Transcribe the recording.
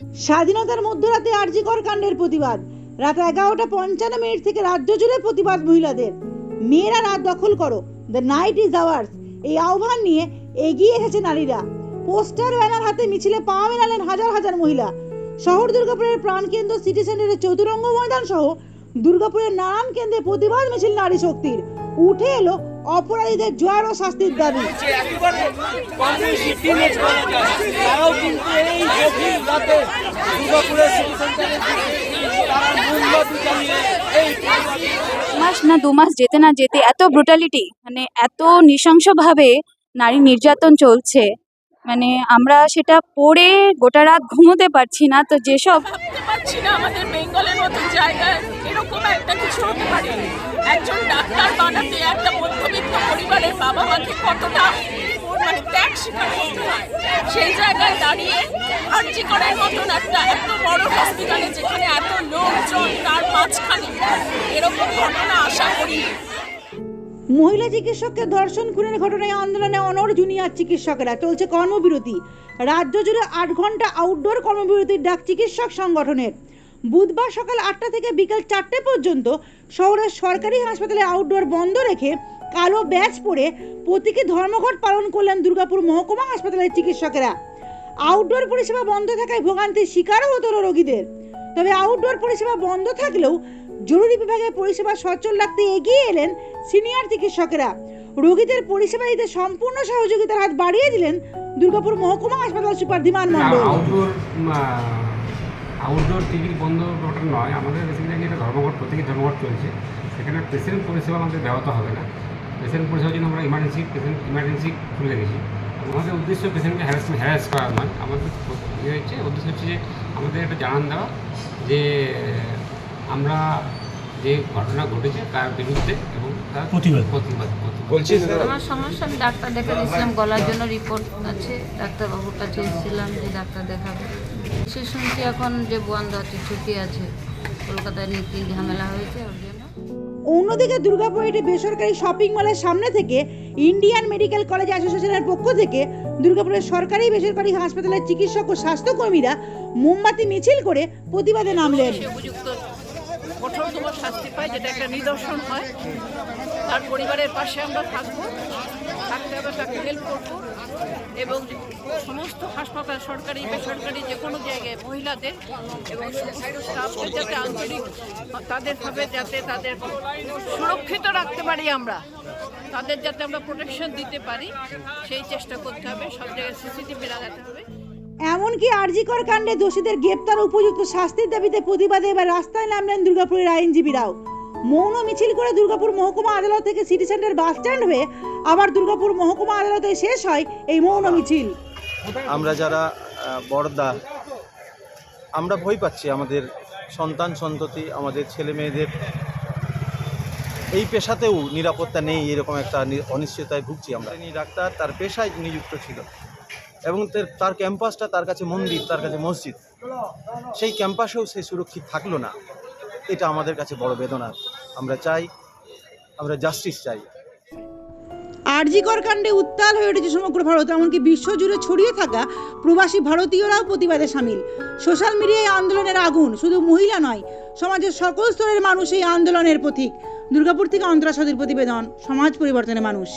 স্বাধীনতার মধ্যরাতে আরজিকর কাণ্ডের প্রতিবাদ। রাত এগারোটা পঞ্চান্ন মিনিট থেকে রাজ্য জুড়ে প্রতিবাদ মহিলাদের। মেয়েরা রাত দখল করো। দ্য নাইট ইজ আওয়ার্স এই আহ্বান নিয়ে এগিয়ে এসেছে নারীরা। পোস্টার ব্যানার হাতে মিছিলে পা মেলালেন হাজার হাজার মহিলা। শহর দুর্গাপুরের প্রাণকেন্দ্র, সিটি সেন্টারের চতুরঙ্গ ময়দান সহ দুর্গাপুরের নানান কেন্দ্রে প্রতিবাদ মিছিল নারী শক্তির। উঠে এলো অপরাধীদের জোয়ার ও শাস্তির দাবি। গভীর মাস না দু মাস যেতে না যেতে এত ব্রুটালিটি মানে এত নৃশংসভাবে নারী নির্যাতন চলছে। মানে আমরা সেটা পড়ে গোটা রাত ঘুমোতে পারছি না, তো যেসব মানে সেই জায়গায় দাঁড়িয়ে মতন একটা এত বড় হসপিটালে যেখানে এত লোকজন, তার মাঝখানে এরকম ঘটনা আশা করি মহিলা চিকিৎসককে ধর্ষণ খুনের ঘটনায় আন্দোলনে অনর জুনিয়র চিকিৎসকেরা চলছে কর্মবিরতি। রাজ্য জুড়ে আট ঘণ্টা আউটডোর কর্মবিরতির ডাক চিকিৎসক সংগঠনের। বুধবার সকাল আটটা থেকে বিকেল চারটে পর্যন্ত শহরের সরকারি হাসপাতালে আউটডোর বন্ধ রেখে কালো ব্যাচ পরে প্রতীকী ধর্মঘট পালন করলেন দুর্গাপুর মহকুমা হাসপাতালের চিকিৎসকেরা। আউটডোর পরিষেবা বন্ধ থাকায় ভোগান্তির শিকারও হতো রোগীদের। তবে আউটডোর পরিষেবা বন্ধ থাকলেও জরুরি বিভাগের পরিষেবা সচল রাখতে এগিয়ে এলেন সিনিয়র চিকিৎসকেরা। রোগীদের পরিষেবা দিতে সম্পূর্ণ সহযোগিতার হাত বাড়িয়ে দিলেন দুর্গাপুর মহকুমা হাসপাতাল super Dhiman Mondal. Outdoor outdoor ticket বন্ধ ওটা নয়। আমাদের বেসিক্যালি একটা ধর্মঘট প্রত্যেকই ধর্মঘট চলছে। সেখানে পেশেন্ট পরিষেবা আমাদের ব্যাহত হবে না। পেশেন্ট পরিষেবার জন্য আমরা ইমার্জেন্সি পেশেন্ট ইমার্জেন্সি খুলে রেখেছি আমাদের উদ্দেশ্য পেশেন্টকে হ্যারাসমেন্ট হ্যারাস করা নয়। আমাদের ইয়ে হচ্ছে উদ্দেশ্য হচ্ছে যে আমাদের একটা জানান দেওয়া যে আমরা যে ঘটনা ঘটেছে তার বিরুদ্ধে এবং তার প্রতিবাদ। প্রতিবাদ বলছি আমার সমস্যা আমি ডাক্তার দেখা দিয়েছিলাম গলার জন্য রিপোর্ট আছে। ডাক্তারবাবুর কাছে এসেছিলাম যে ডাক্তার দেখাবে। সে শুনছি এখন যে বন্ধ আছে ছুটি আছে কলকাতায় নীতি ঝামেলা হয়েছে ওর জন্য অন্যদিকে দুর্গাপুর একটি বেসরকারি শপিং মলের সামনে থেকে ইন্ডিয়ান মেডিকেল কলেজ অ্যাসোসিয়েশনের পক্ষ থেকে দুর্গাপুরের সরকারি বেসরকারি হাসপাতালের চিকিৎসক ও স্বাস্থ্যকর্মীরা মোমবাতি মিছিল করে প্রতিবাদে নামলেন। কঠোরতম শাস্তি পায়, যেটা একটা নিদর্শন হয়। তার পরিবারের পাশে আমরা থাকব। তাকে হেল্প করব এবং সমস্ত হাসপাতাল, সরকারি, বেসরকারি যে কোনো জায়গায় মহিলাদের এবং সমস্ত যাতে আন্তরিক তাদেরভাবে যাতে তাদের সুরক্ষিত রাখতে পারি আমরা, তাদের যাতে আমরা প্রোটেকশন দিতে পারি, সেই চেষ্টা করতে হবে, সব জায়গায় সিসিটিভি লাগাতে হবে। এমনকি আরজিকর কাণ্ডে দোষীদের গ্রেপ্তার উপযুক্ত শাস্তির দাবিতে প্রতিবাদে এবার রাস্তায় নামলেন দুর্গাপুরের আইনজীবীরাও। মৌন মিছিল করে দুর্গাপুর মহকুমা আদালত থেকে সিটি সেন্টার বাস স্ট্যান্ড হয়ে আবার দুর্গাপুর মহকুমা আদালতে শেষ হয় এই মৌন মিছিল। আমরা যারা বড়দা আমরা ভয় পাচ্ছি আমাদের সন্তান সন্ততি আমাদের ছেলে মেয়েদের। এই পেশাতেও নিরাপত্তা নেই এরকম একটা অনিশ্চয়তায় ভুগছি আমরা। তিনি ডাক্তার তার পেশায় নিযুক্ত ছিল। এবং তার ক্যাম্পাসটা তার কাছে মন্দির তার কাছে মসজিদ। সেই ক্যাম্পাসেও সে সুরক্ষিত থাকল না। এটা আমাদের কাছে বড় বেদনা। আমরা চাই, আমরা জাস্টিস চাই। আরজিকর কাণ্ডে উত্তাল হয়ে উঠেছে সমগ্র ভারত, এমনকি বিশ্বজুড়ে ছড়িয়ে থাকা প্রবাসী ভারতীয়রাও প্রতিবাদে সামিল। সোশ্যাল মিডিয়ায় আন্দোলনের আগুন শুধু মহিলা নয়, সমাজের সকল স্তরের মানুষ এই আন্দোলনের পথিক দুর্গাপুর থেকে অন্তরাসদের প্রতিবেদন, সমাজ পরিবর্তনের মানুষ।